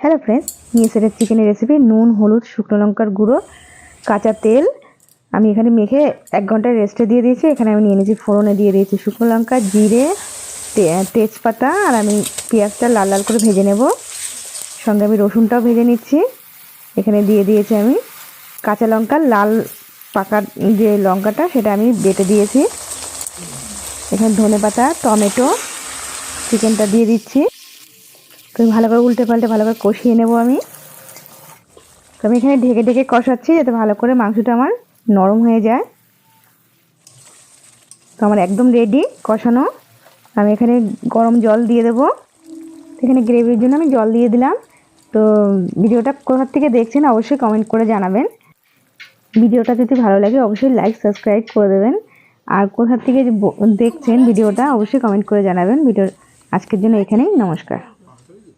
Hello friends নিয়ে চিকেনের recipe নুন, হলুদ, শুকনো লঙ্কার গুঁড়ো, কাঁচা তেল। আমি এখানে মেখে এক ঘণ্টা রেস্টে দিয়ে দিয়েছি। এখানে আমি নিয়ে নিয়েছি ফোড়নে দিয়ে দিয়েছি শুকনো লঙ্কা, জিরে তেজপাতা, আর আমি পেঁয়াজটা লাল লাল করে ভেজে নেব। সঙ্গে আমি রসুনটাও ভেজে নিচ্ছি। এখানে দিয়ে দিয়েছি আমি কাঁচা লঙ্কা, লাল পাকা যে লঙ্কাটা, সেটা আমি বেটে দিয়েছি। এখানে ধনে পাতা টমেটো, চিকেনটা দিয়ে দিচ্ছি। তো ভালো করে উল্টে পাল্টে ভালো করে কষিয়ে নেব আমি। তো আমি এখানে ঢেকে ঢেকে কষাচ্ছি যাতে ভালো করে মাংসটা আমার নরম হয়ে যায়। তো আমার একদম রেডি কষানো। আমি এখানে গরম জল দিয়ে দেবো। এখানে গ্রেভির জন্য আমি জল দিয়ে দিলাম। তো ভিডিওটা কোথার থেকে দেখছেন অবশ্যই কমেন্ট করে জানাবেন। ভিডিওটা যদি ভালো লাগে অবশ্যই লাইক সাবস্ক্রাইব করে দেবেন। আর কোথার থেকে দেখছেন ভিডিওটা অবশ্যই কমেন্ট করে জানাবেন। ভিডিও আজকের জন্য এখানেই, নমস্কার।